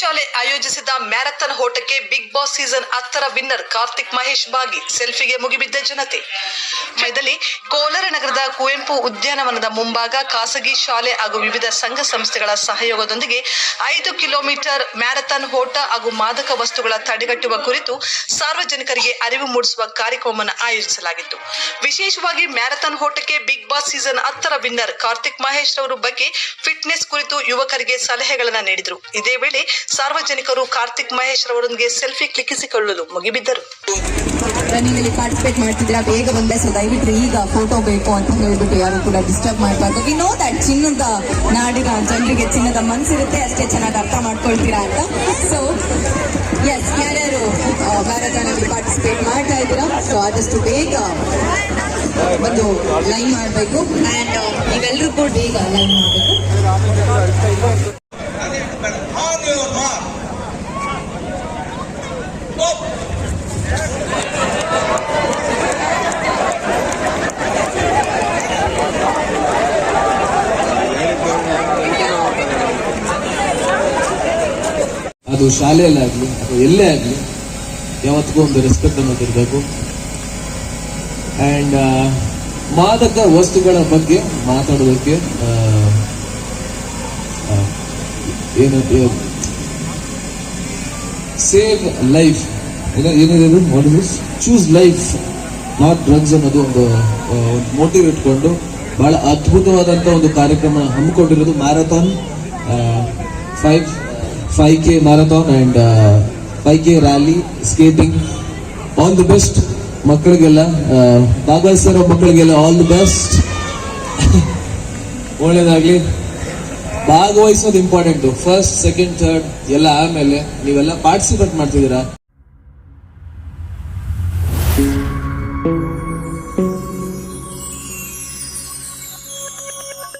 ಶಾಲೆ ಆಯೋಜಿಸಿದ ಮ್ಯಾರಥಾನ್ ಓಟಕ್ಕೆ ಬಿಗ್ ಬಾಸ್ ಸೀಸನ್ ಹತ್ತರ ವಿನ್ನರ್ ಕಾರ್ತಿಕ್ ಮಹೇಶ್ ಬಾಗಿ ಸೆಲ್ಫಿಗೆ ಮುಗಿಬಿದ್ದ ಜನತೆ. ಮೈದಲ್ಲಿ ಕೋಲಾರ ನಗರದ ಕುವೆಂಪು ಉದ್ಯಾನವನದ ಮುಂಭಾಗ ಖಾಸಗಿ ಶಾಲೆ ಹಾಗೂ ವಿವಿಧ ಸಂಘ ಸಂಸ್ಥೆಗಳ ಸಹಯೋಗದೊಂದಿಗೆ ಐದು ಕಿಲೋಮೀಟರ್ ಮ್ಯಾರಥಾನ್ ಓಟ ಹಾಗೂ ಮಾದಕ ವಸ್ತುಗಳ ತಡೆಗಟ್ಟುವ ಕುರಿತು ಸಾರ್ವಜನಿಕರಿಗೆ ಅರಿವು ಮೂಡಿಸುವ ಕಾರ್ಯಕ್ರಮವನ್ನು ಆಯೋಜಿಸಲಾಗಿತ್ತು. ವಿಶೇಷವಾಗಿ ಮ್ಯಾರಥಾನ್ ಓಟಕ್ಕೆ ಬಿಗ್ ಬಾಸ್ ಸೀಸನ್ ಹತ್ತರ ವಿನ್ನರ್ ಕಾರ್ತಿಕ್ ಮಹೇಶ್ ರವರು ಬಗ್ಗೆ ಫಿಟ್ನೆಸ್ ಕುರಿತು ಯುವಕರಿಗೆ ಸಲಹೆಗಳನ್ನು ನೀಡಿದರು. ಇದೇ ವೇಳೆ ಸಾರ್ವಜನಿಕರು ಕಾರ್ತಿಕ್ ಮಹೇಶ್ ರವರೊಂದಿಗೆ ಸೆಲ್ಫಿ ಕ್ಲಿಕ್ಕಿಸಿಕೊಳ್ಳಲು ಮುಗಿಬಿದ್ದರು. ರನ್ನಿಂಗಲ್ಲಿ ಪಾರ್ಟಿಸಿಪೇಟ್ ಮಾಡ್ತಿದ್ದೀರಾ? ಬೇಗ ಬಂದೆ ಸೊ ದಯವಿಟ್ಟು ಈಗ ಫೋಟೋ ಬೇಕು ಅಂತ ಹೇಳ್ಬಿಟ್ಟು ಯಾರು ಕೂಡ ಡಿಸ್ಟರ್ಬ್ ಮಾಡಬಾರ್ದು. ವಿ ನೋ ದಟ್ ಚಿನ್ನದ ನಾಡಿನ ಜನರಿಗೆ ಚಿನ್ನದ ಮನ್ಸಿರುತ್ತೆ, ಅಷ್ಟೇ ಚೆನ್ನಾಗಿ ಅರ್ಥ ಮಾಡ್ಕೊಳ್ತೀರಾ ಅಂತ. ಸೊ ಎಸ್ ಯಾರ್ಯಾರು ಮ್ಯಾರಥಾನಲ್ಲಿ ಪಾರ್ಟಿಸಿಪೇಟ್ ಮಾಡ್ತಾ ಇದ್ದೀರಾ? ಸೊ ಆದಷ್ಟು ಬೇಗ ಒಂದು ಲೈನ್ ಮಾಡಬೇಕು. ಅಂಡ್ ನೀವೆಲ್ಲರೂ ಕೂಡ ಬೇಗ ಲೈನ್ ಮಾಡಬೇಕು. ಅದು ಶಾಲೆಯಲ್ಲಾಗಲಿ ಅಥವಾ ಎಲ್ಲೇ ಆಗಲಿ, ಯಾವತ್ತಿಗೂ ಒಂದು ರೆಸ್ಪೆಕ್ಟ್ ಅನ್ನೋದು ಇರಬೇಕು ಆ್ಯಂಡ್ ಮಾದಕ ವಸ್ತುಗಳ ಬಗ್ಗೆ ಮಾತಾಡೋದಕ್ಕೆ ಏನು ಸೇವ್ ಲೈಫ್ ಏನಿದೆ what choose life not drugs ಅನ್ನೋದು ಒಂದು ಮೋಟಿವ್ ಇಟ್ಕೊಂಡು ಬಹಳ ಅದ್ಭುತವಾದಂಥ ಒಂದು ಕಾರ್ಯಕ್ರಮ ಹಮ್ಮಿಕೊಂಡಿರೋದು marathon five five K marathon and five K rally skating all the best ಮಕ್ಕಳಿಗೆಲ್ಲ. ಭಾಗವಹಿಸಿರೋ ಮಕ್ಕಳಿಗೆಲ್ಲ ಆಲ್ ದಿ ಬೆಸ್ಟ್ ಒಳ್ಳೇದಾಗ್ಲಿ. ಭಾಗವಹಿಸೋದು ಇಂಪಾರ್ಟೆಂಟು ಫಸ್ಟ್ ಸೆಕೆಂಡ್ ಥರ್ಡ್ ಎಲ್ಲ ಆಮೇಲೆ ನೀವೆಲ್ಲ ಪಾರ್ಟಿಸಿಪೇಟ್ ಮಾಡ್ತಿದ್ದೀರಾ?